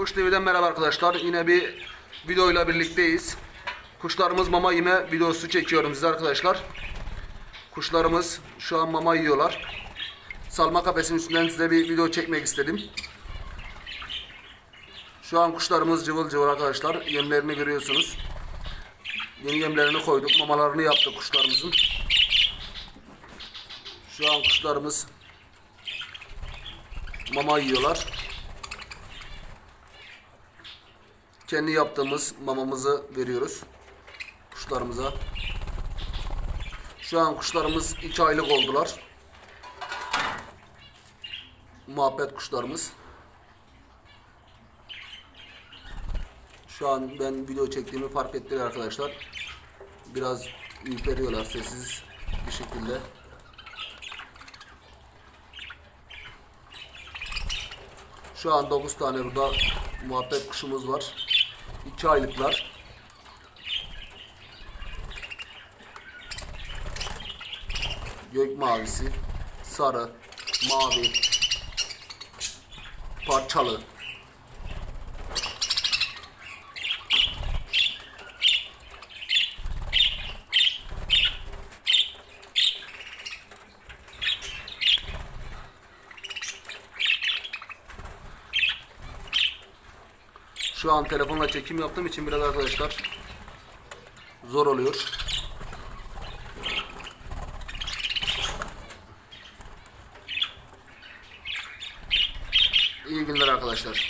Kuş TV'den merhaba arkadaşlar. Yine bir videoyla birlikteyiz. Kuşlarımız mama yeme videosu çekiyorum size arkadaşlar. Kuşlarımız şu an mama yiyorlar. Salma kafesinin üstünden size bir video çekmek istedim. Şu an kuşlarımız cıvıl cıvıl arkadaşlar. Yemlerini görüyorsunuz. Yeni yemlerini koyduk. Mamalarını yaptık kuşlarımızın. Şu an kuşlarımız mama yiyorlar. Kendi yaptığımız mamamızı veriyoruz kuşlarımıza. Şu an kuşlarımız 2 aylık oldular. Muhabbet kuşlarımız. Şu an ben video çektiğimi fark ettiler arkadaşlar. Biraz ürperiyorlar sessiz bir şekilde. Şu an 9 tane burada muhabbet kuşumuz var. 2 aylıklar. Gök mavisi, sarı, mavi, parçalı. Şu an telefonla çekim yaptığım için biraz arkadaşlar zor oluyor. İyi günler arkadaşlar.